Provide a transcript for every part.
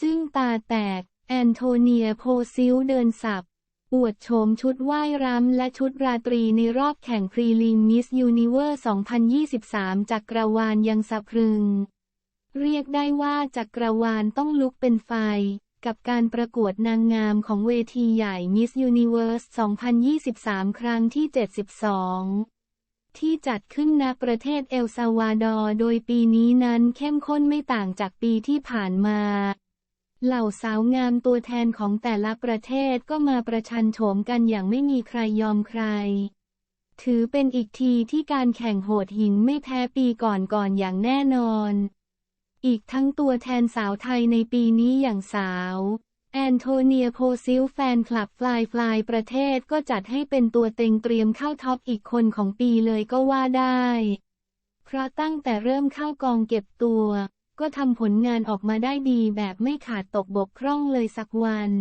จึ้งตาแตก แอนโทเนียโพซิลเดินสับอวดโฉมชุดว่ายรำและชุดราตรีในรอบแข่งพรีลิมมิสยูนิเวอร์ 2023จากกรวาลยังสะพรึง เรียกได้ว่าจากกรวาลต้องลุกเป็นไฟ กับการประกวดนางงามของเวทีใหญ่ Miss Universe 2023 ครั้งที่ 72ที่จัดขึ้นณประเทศเอลซาวาดอร์ โดยปีนี้นั้นเข้มข้นไม่ต่างจากปีที่ผ่านมา เหล่าสาวงามตัวแทนของแต่ละประเทศก็มาประชันโฉมกันอย่างไม่มีใครยอมใคร ถือเป็นอีกทีที่การแข่งโหดหินไม่แพ้ปีก่อนๆอย่างแน่นอน อีกทั้งตัวแทนสาวไทยในปีนี้อย่างสาว แอนโทเนียโพซิลแฟนคลับฟลายฟลายประเทศก็จัดให้เป็นตัวเต็งเตรียมเข้าท็อปอีกคนของปีเลยก็ว่าได้ เพราะตั้งแต่เริ่มเข้ากองเก็บตัว ก็ทำผลงานออกมาได้ดีแบบไม่ขาดตกบกพร่องเลยสักวัน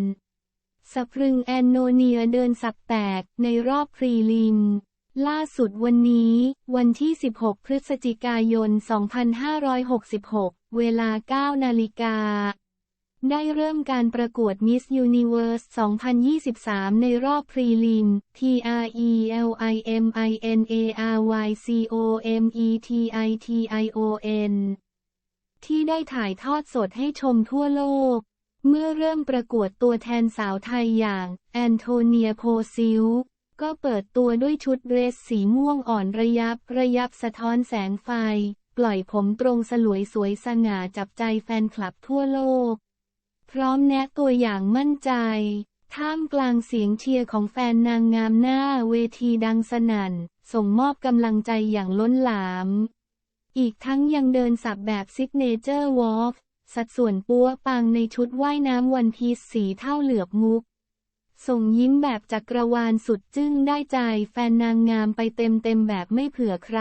สะพรึงแอนโนเนียเดินสับแตกในรอบพรีลิม ล่าสุดวันนี้ วันที่ 16 พฤศจิกายน 2566 เวลา 9 นาฬิกา ได้เริ่มการประกวด Miss Universe 2023 ในรอบพรีลิม T R E L I M I N A R Y C O M E T I T I O N ที่ได้ถ่ายทอดสดให้ชมทั่วโลก เมื่อเริ่มประกวดตัวแทนสาวไทยอย่าง แอนโทเนียโพซิลก็เปิดตัวด้วยชุดเดรสสีม่วงอ่อนระยับ ระยับสะท้อนแสงไฟ ปล่อยผมตรงสลวยสวยสง่าจับใจแฟนคลับทั่วโลก พร้อมแนะตัวอย่างมั่นใจ ท่ามกลางเสียงเชียร์ของแฟนนางงามหน้าเวทีดังสนั่น ส่งมอบกำลังใจอย่างล้นหลาม อีกทั้งยังเดินสับแบบซิกเนเจอร์วอล์กสัดส่วนปัวปังในชุดว่ายน้ำวันพีซสีเท่าเหลือบมุก ส่งยิ้มแบบจักรวาลสุดจึ้งได้ใจแฟนนางงามไปเต็มๆแบบไม่เผื่อใคร